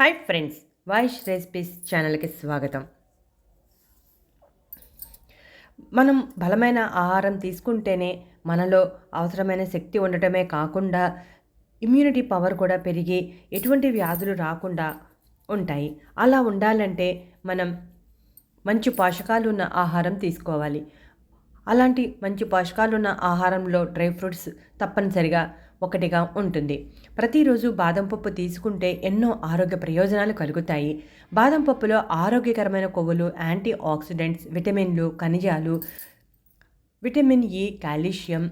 Hi friends voice recipes ఛానల్కి స్వాగతం. మనం బలమైన ఆహారం తీసుకుంటేనే మనలో అవసరమైన శక్తి ఉండటమే కాకుండా ఇమ్యూనిటీ పవర్ కూడా పెరిగి ఎటువంటి వ్యాధులు రాకుండా ఉంటాయి. అలా ఉండాలంటే మనం మంచి పోషకాలు ఉన్న ఆహారం తీసుకోవాలి. అలాంటి మంచి పోషకాలు ఉన్న ఆహారంలో డ్రై ఫ్రూట్స్ తప్పనిసరిగా ఒకటిగా ఉంటుంది. ప్రతిరోజు బాదం పప్పు తీసుకుంటే ఎన్నో ఆరోగ్య ప్రయోజనాలు కలుగుతాయి. బాదం పప్పులో ఆరోగ్యకరమైన కొవ్వులు యాంటీ ఆక్సిడెంట్స్ విటమిన్లు ఖనిజాలు vitamin E calcium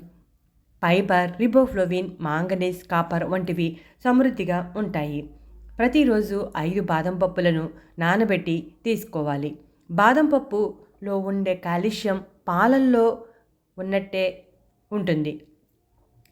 fibre riboflavin manganese copper వంటివి సమృద్ధిగా ఉంటాయి. ప్రతిరోజు ఐదు బాదం పప్పులను నానబెట్టి తీసుకోవాలి. బాదం పప్పులో ఉండే కాల్షియం పాలల్లో ఉన్నట్టే ఉంటుంది.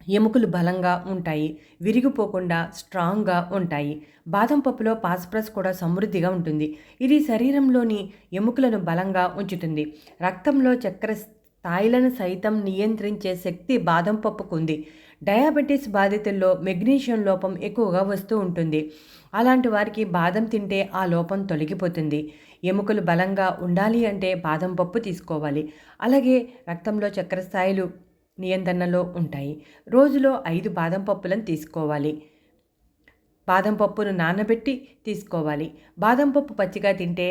ఎముకలు బలంగా ఉంటాయి విరిగిపోకుండా స్ట్రాంగ్గా ఉంటాయి. బాదం పప్పులో పాస్ప్రస్ కూడా సమృద్ధిగా ఉంటుంది. ఇది శరీరంలోని ఎముకలను బలంగా ఉంచుతుంది. రక్తంలో చక్కెర స్థాయిలను సైతం నియంత్రించే శక్తి బాదం పప్పుకు ఉంది. డయాబెటీస్ బాధితుల్లో మెగ్నీషియం లోపం ఎక్కువగా వస్తూ ఉంటుంది. అలాంటి వారికి బాదం తింటే ఆ లోపం తొలగిపోతుంది. ఎముకలు బలంగా ఉండాలి అంటే బాదం పప్పు తీసుకోవాలి. అలాగే రక్తంలో చక్కెర స్థాయిలు నియంత్రణలో ఉంటాయి. రోజులో ఐదు బాదం పప్పులను తీసుకోవాలి. బాదం పప్పును నానబెట్టి తీసుకోవాలి. బాదం పప్పు పచ్చిగా తింటే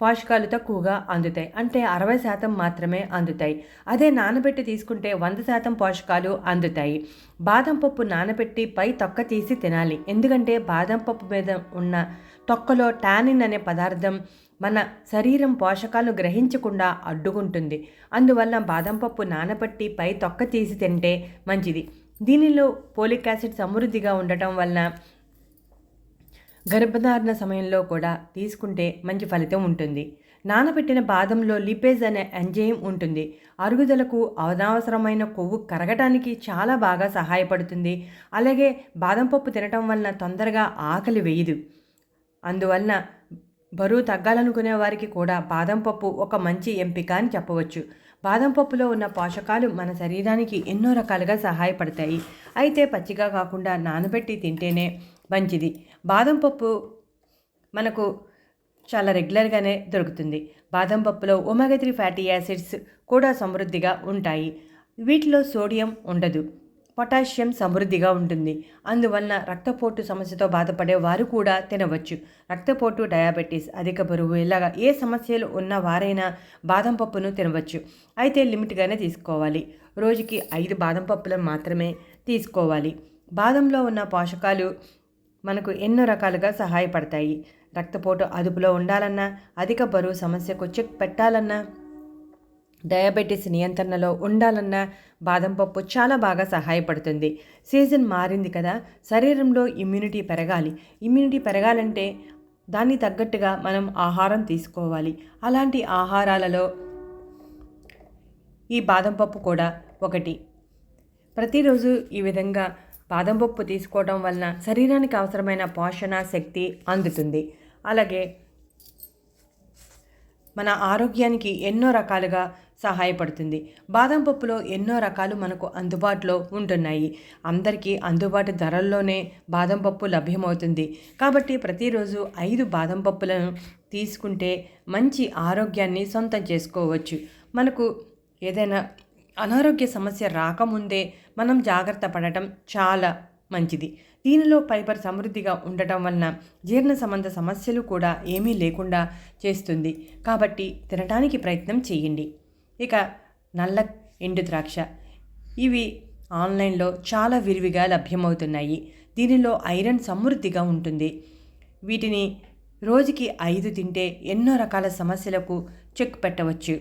పోషకాలు తక్కువగా అందుతాయి. అంటే అరవై శాతం మాత్రమే అందుతాయి. అదే నానబెట్టి తీసుకుంటే వంద శాతం పోషకాలు అందుతాయి. బాదం పప్పు నానబెట్టి పై తొక్క తీసి తినాలి. ఎందుకంటే బాదం పప్పు మీద ఉన్న తొక్కలో టానిన్ అనే పదార్థం మన శరీరం పోషకాలు గ్రహించకుండా అడ్డుకుంటుంది అందువల్ల బాదం పప్పు నానబట్టి పై తొక్క తీసి తింటే మంచిది. దీనిలో పోలిక్ యాసిడ్ సమృద్ధిగా ఉండటం వలన గర్భధారణ సమయంలో కూడా తీసుకుంటే మంచి ఫలితం ఉంటుంది. నానబెట్టిన బాదంలో లిపేజ్ అనే ఎంజైమ్ ఉంటుంది. అరుగుదలకు అనవసరమైన కొవ్వు కరగటానికి చాలా బాగా సహాయపడుతుంది. అలాగే బాదం పప్పు తినటం వలన తొందరగా ఆకలి వేయదు. అందువలన బరువు తగ్గాలనుకునే వారికి కూడా బాదం పప్పు ఒక మంచి ఎంపిక అని చెప్పవచ్చు. బాదం పప్పులో ఉన్న పోషకాలు మన శరీరానికి ఎన్నో రకాలుగా సహాయపడతాయి. అయితే పచ్చిగా కాకుండా నానబెట్టి తింటేనే మంచిది. బాదం పప్పు మనకు చాలా రెగ్యులర్గానే దొరుకుతుంది. బాదం పప్పులో ఒమేగా త్రీ ఫ్యాటీ యాసిడ్స్ కూడా సమృద్ధిగా ఉంటాయి. వీటిలో సోడియం ఉండదు. పొటాషియం సమృద్ధిగా ఉంటుంది. అందువలన రక్తపోటు సమస్యతో బాధపడే వారు కూడా తినవచ్చు. రక్తపోటు డయాబెటీస్ అధిక బరువు ఇలాగా ఏ సమస్యలు ఉన్న వారైనా బాదం పప్పును తినవచ్చు. అయితే లిమిట్గానే తీసుకోవాలి. రోజుకి ఐదు బాదం పప్పులను మాత్రమే తీసుకోవాలి. బాదంలో ఉన్న పోషకాలు మనకు ఎన్నో రకాలుగా సహాయపడతాయి. రక్తపోటు అదుపులో ఉండాలన్నా అధిక బరువు సమస్యకు చెక్ పెట్టాలన్నా డయాబెటీస్ నియంత్రణలో ఉండాలన్న బాదం పప్పు చాలా బాగా సహాయపడుతుంది. సీజన్ మారింది కదా శరీరంలో ఇమ్యూనిటీ పెరగాలి. ఇమ్యూనిటీ పెరగాలంటే దాన్ని తగ్గట్టుగా మనం ఆహారం తీసుకోవాలి. అలాంటి ఆహారాలలో ఈ బాదం పప్పు కూడా ఒకటి. ప్రతిరోజు ఈ విధంగా బాదం పప్పు తీసుకోవడం వలన శరీరానికి అవసరమైన పోషణ శక్తి అందుతుంది. అలాగే మన ఆరోగ్యానికి ఎన్నో రకాలుగా సహాయపడుతుంది. బాదం పప్పులో ఎన్నో రకాలు మనకు అందుబాటులో ఉంటున్నాయి. అందరికీ అందుబాటు ధరల్లోనే బాదం పప్పు లభ్యమవుతుంది. కాబట్టి ప్రతిరోజు ఐదు బాదం పప్పులను తీసుకుంటే మంచి ఆరోగ్యాన్ని సొంతం చేసుకోవచ్చు. మనకు ఏదైనా అనారోగ్య సమస్య రాకముందే మనం జాగ్రత్త పడటం చాలా మంచిది. దీనిలో ఫైబర్ సమృద్ధిగా ఉండటం వలన జీర్ణ సంబంధ సమస్యలు కూడా ఏమీ లేకుండా చేస్తుంది. కాబట్టి తినడానికి ప్రయత్నం చేయండి. ఇక నల్ల ఎండు ద్రాక్ష. ఇవి ఆన్లైన్లో చాలా విరివిగా లభ్యమవుతున్నాయి. దీనిలో ఐరన్ సమృద్ధిగా ఉంటుంది. వీటిని రోజుకి ఐదు తింటే ఎన్నో రకాల సమస్యలకు చెక్ పెట్టవచ్చు.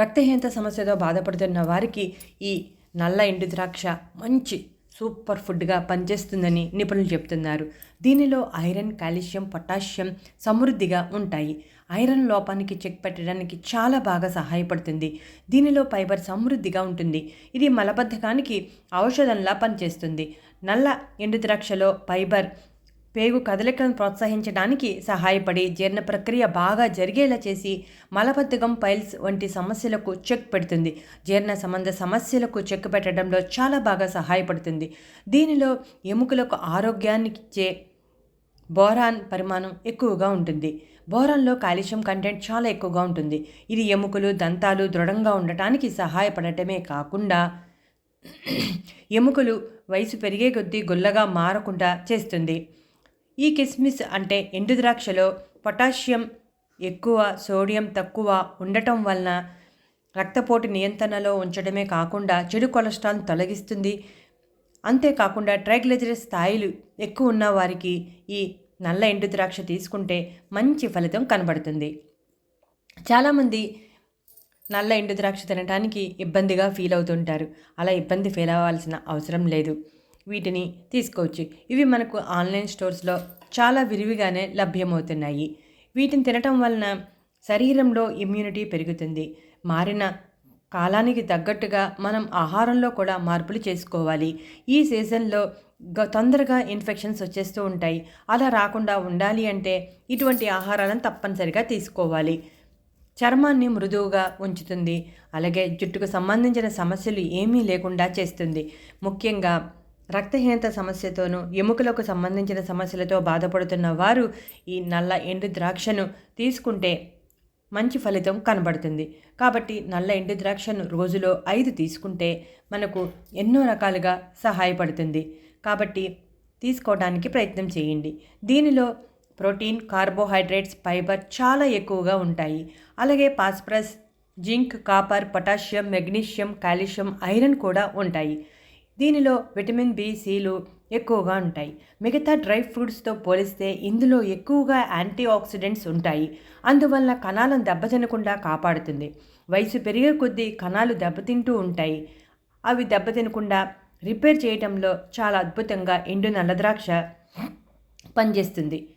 రక్తహీనత సమస్యతో బాధపడుతున్న వారికి ఈ నల్ల ఎండు ద్రాక్ష మంచి సూపర్ ఫుడ్గా పనిచేస్తుందని నిపుణులు చెబుతున్నారు దీనిలో ఐరన్ కాల్షియం పొటాషియం సమృద్ధిగా ఉంటాయి. ఐరన్ లోపానికి చెక్ పెట్టడానికి చాలా బాగా సహాయపడుతుంది. దీనిలో ఫైబర్ సమృద్ధిగా ఉంటుంది. ఇది మలబద్ధకానికి ఔషధంలా పనిచేస్తుంది. నల్ల ఎండు ద్రాక్షలో ఫైబర్ పేగు కదలికలను ప్రోత్సహించడానికి సహాయపడి జీర్ణ ప్రక్రియ బాగా జరిగేలా చేసి మలబద్ధకం పైల్స్ వంటి సమస్యలకు చెక్ పెడుతుంది. జీర్ణ సంబంధ సమస్యలకు చెక్ పెట్టడంలో చాలా బాగా సహాయపడుతుంది. దీనిలో ఎముకలకు ఆరోగ్యాన్ని ఇచ్చే బోరాన్ పరిమాణం ఎక్కువగా ఉంటుంది. బోరాన్లో కాల్షియం కంటెంట్ చాలా ఎక్కువగా ఉంటుంది. ఇది ఎముకలు దంతాలు దృఢంగా ఉండటానికి సహాయపడటమే కాకుండా ఎముకలు వయసు పెరిగే కొద్దీ గుల్లగా మారకుండా చేస్తుంది. ఈ కిస్మిస్ అంటే ఎండు ద్రాక్షలో పొటాషియం ఎక్కువ సోడియం తక్కువ ఉండటం వలన రక్తపోటు నియంత్రణలో ఉంచడమే కాకుండా చెడు కొలెస్ట్రాల్ని తొలగిస్తుంది. అంతేకాకుండా ట్రైగ్లిజరిడ్ స్థాయిలు ఎక్కువ ఉన్న వారికి ఈ నల్ల ఎండు ద్రాక్ష తీసుకుంటే మంచి ఫలితం కనబడుతుంది. చాలామంది నల్ల ఎండు ద్రాక్ష తినడానికి ఇబ్బందిగా ఫీల్ అవుతుంటారు. అలా ఇబ్బంది ఫీల్ అవ్వాల్సిన అవసరం లేదు. వీటిని తీసుకోవచ్చు. ఇవి మనకు ఆన్లైన్ స్టోర్స్లో చాలా విరివిగానే లభ్యమవుతున్నాయి. వీటిని తినటం వలన శరీరంలో ఇమ్యూనిటీ పెరుగుతుంది. మారిన కాలానికి తగ్గట్టుగా మనం ఆహారంలో కూడా మార్పులు చేసుకోవాలి. ఈ సీజన్లో తొందరగా ఇన్ఫెక్షన్స్ వచ్చేస్తూ ఉంటాయి. అలా రాకుండా ఉండాలి అంటే ఇటువంటి ఆహారాలను తప్పనిసరిగా తీసుకోవాలి. చర్మాన్ని మృదువుగా ఉంచుతుంది. అలాగే జుట్టుకు సంబంధించిన సమస్యలు ఏమీ లేకుండా చేస్తుంది. ముఖ్యంగా రక్తహీనత సమస్యతోనూ ఎముకలకు సంబంధించిన సమస్యలతో బాధపడుతున్న వారు ఈ నల్ల ఎండు ద్రాక్షను తీసుకుంటే మంచి ఫలితం కనబడుతుంది. కాబట్టి నల్ల ఎండు ద్రాక్షను రోజులో ఐదు తీసుకుంటే మనకు ఎన్నో రకాలుగా సహాయపడుతుంది. కాబట్టి తీసుకోవడానికి ప్రయత్నం చేయండి. దీనిలో ప్రోటీన్ కార్బోహైడ్రేట్స్ ఫైబర్ చాలా ఎక్కువగా ఉంటాయి. అలాగే phosphorus zinc copper potassium magnesium calcium iron కూడా ఉంటాయి. దీనిలో విటమిన్ బి సిలు ఎక్కువగా ఉంటాయి. మిగతా డ్రై ఫ్రూట్స్తో పోలిస్తే ఇందులో ఎక్కువగా యాంటీ ఆక్సిడెంట్స్ ఉంటాయి. అందువల్ల కణాలను దెబ్బతినకుండా కాపాడుతుంది. వయసు పెరిగే కొద్దీ కణాలు దెబ్బతింటూ ఉంటాయి. అవి దెబ్బతినకుండా రిపేర్ చేయడంలో చాలా అద్భుతంగా ఎండు నల్లద్రాక్ష పనిచేస్తుంది.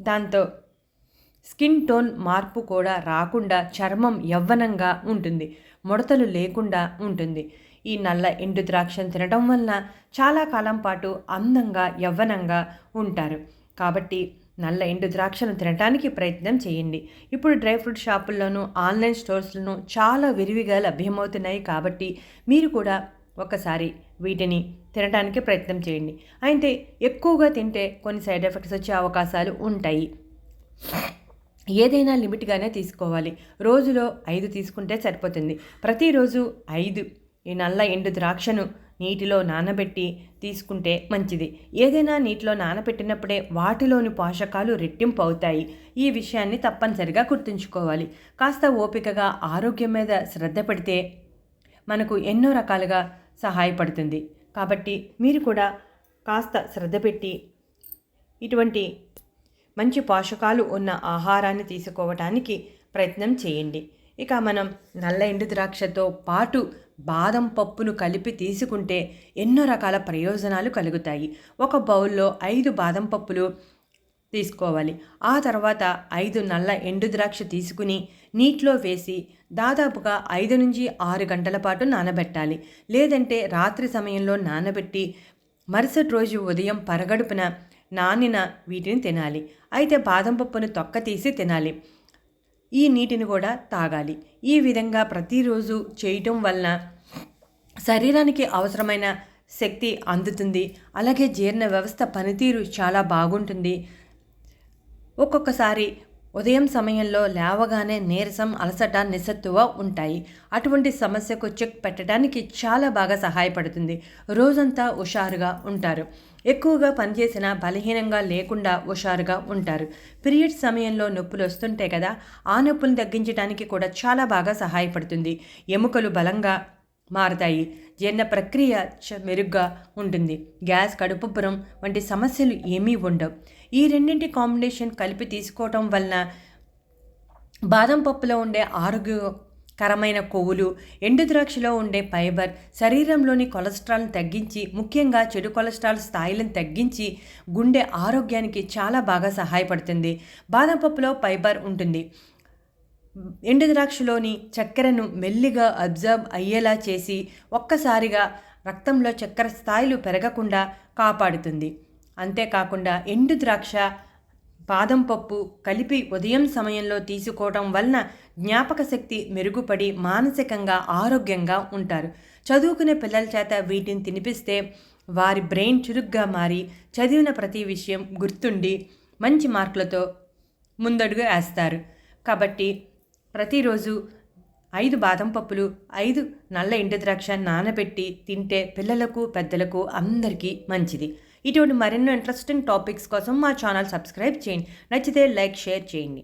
దాంతో స్కిన్ టోన్ మార్పు కూడా రాకుండా చర్మం యవ్వనంగా ఉంటుంది. ముడతలు లేకుండా ఉంటుంది. ఈ నల్ల ఎండు ద్రాక్షను తినడం వలన చాలా కాలం పాటు అందంగా యవ్వనంగా ఉంటారు. కాబట్టి నల్ల ఎండు ద్రాక్షను తినడానికి ప్రయత్నం చేయండి. ఇప్పుడు డ్రై ఫ్రూట్ షాపుల్లోనూ ఆన్లైన్ స్టోర్స్లోనూ చాలా విరివిగా లభ్యమవుతున్నాయి కాబట్టి మీరు కూడా ఒకసారి వీటిని తినడానికి ప్రయత్నం చేయండి. అయితే ఎక్కువగా తింటే కొన్ని సైడ్ ఎఫెక్ట్స్ వచ్చే అవకాశాలు ఉంటాయి. ఏదైనా లిమిట్గానే తీసుకోవాలి. రోజులో ఐదు తీసుకుంటే సరిపోతుంది. ప్రతిరోజు ఐదు ఈ నల్ల ఎండు ద్రాక్షను నీటిలో నానబెట్టి తీసుకుంటే మంచిది. ఏదైనా నీటిలో నానబెట్టినప్పుడే వాటిలోని పోషకాలు రెట్టింపు అవుతాయి. ఈ విషయాన్ని తప్పనిసరిగా గుర్తుంచుకోవాలి. కాస్త ఓపికగా ఆరోగ్యం మీద శ్రద్ధ పెడితే మనకు ఎన్నో రకాలుగా సహాయపడుతుంది. కాబట్టి మీరు కూడా కాస్త శ్రద్ధ పెట్టి ఇటువంటి మంచి పోషకాలు ఉన్న ఆహారాన్ని తీసుకోవటానికి ప్రయత్నం చేయండి. ఇక మనం నల్ల ఎండు ద్రాక్షతో పాటు బాదం పప్పును కలిపి తీసుకుంటే ఎన్నో రకాల ప్రయోజనాలు కలుగుతాయి. ఒక బౌల్లో ఐదు బాదం పప్పులు తీసుకోవాలి. ఆ తర్వాత ఐదు నల్ల ఎండు ద్రాక్ష తీసుకుని నీటిలో వేసి దాదాపుగా ఐదు నుంచి ఆరు గంటల పాటు నానబెట్టాలి. లేదంటే రాత్రి సమయంలో నానబెట్టి మరుసటి రోజు ఉదయం పరగడుపున నానిన వీటిని తినాలి. అయితే బాదం పప్పును తొక్క తీసి తినాలి. ఈ నీటిని కూడా తాగాలి. ఈ విధంగా ప్రతిరోజు చేయటం వలన శరీరానికి అవసరమైన శక్తి అందుతుంది. అలాగే జీర్ణ వ్యవస్థ పనితీరు చాలా బాగుంటుంది. ఒక్కొక్కసారి ఉదయం సమయంలో లేవగానే నీరసం అలసట నిస్సత్తువ ఉంటాయి. అటువంటి సమస్యకు చెక్ పెట్టడానికి చాలా బాగా సహాయపడుతుంది. రోజంతా హుషారుగా ఉంటారు. ఎక్కువగా పనిచేసినా బలహీనంగా లేకుండా హుషారుగా ఉంటారు. పీరియడ్స్ సమయంలో నొప్పులు వస్తుంటాయి కదా ఆ నొప్పులు తగ్గించడానికి కూడా చాలా బాగా సహాయపడుతుంది. ఎముకలు బలంగా మారతాయి. జీర్ణ ప్రక్రియ మెరుగ్గా ఉంటుంది. గ్యాస్ కడుపుబ్బరం వంటి సమస్యలు ఏమీ ఉండవు. ఈ రెండింటి కాంబినేషన్ కలిపి తీసుకోవటం వలన బాదం పప్పులో ఉండే ఆరోగ్యకరమైన కొవ్వులు ఎండు ద్రాక్షలో ఉండే ఫైబర్ శరీరంలోని కొలెస్ట్రాల్ని తగ్గించి ముఖ్యంగా చెడు కొలెస్ట్రాల్ స్థాయిలను తగ్గించి గుండె ఆరోగ్యానికి చాలా బాగా సహాయపడుతుంది. బాదం పప్పులో ఫైబర్ ఉంటుంది. ఎండు ద్రాక్షలోని చక్కెరను మెల్లిగా అబ్జర్బ్ అయ్యేలా చేసి ఒక్కసారిగా రక్తంలో చక్కెర స్థాయిలు పెరగకుండా కాపాడుతుంది. అంతేకాకుండా ఎండు ద్రాక్ష బాదం పప్పు కలిపి ఉదయం సమయంలో తీసుకోవడం వలన జ్ఞాపక శక్తి మెరుగుపడి మానసికంగా ఆరోగ్యంగా ఉంటారు. చదువుకునే పిల్లల చేత వీటిని తినిపిస్తే వారి బ్రెయిన్ చురుగ్గా మారి చదివిన ప్రతి విషయం గుర్తుండి మంచి మార్కులతో ముందడుగు వేస్తారు. కాబట్టి ప్రతిరోజు ఐదు బాదం పప్పులు ఐదు నల్ల ఎండు ద్రాక్ష నానబెట్టి తింటే పిల్లలకు పెద్దలకు అందరికీ మంచిది. ఇటువంటి మరెన్నో ఇంట్రెస్టింగ్ టాపిక్స్ కోసం మా ఛానల్ సబ్స్క్రైబ్ చేయండి. నచ్చితే లైక్ షేర్ చేయండి.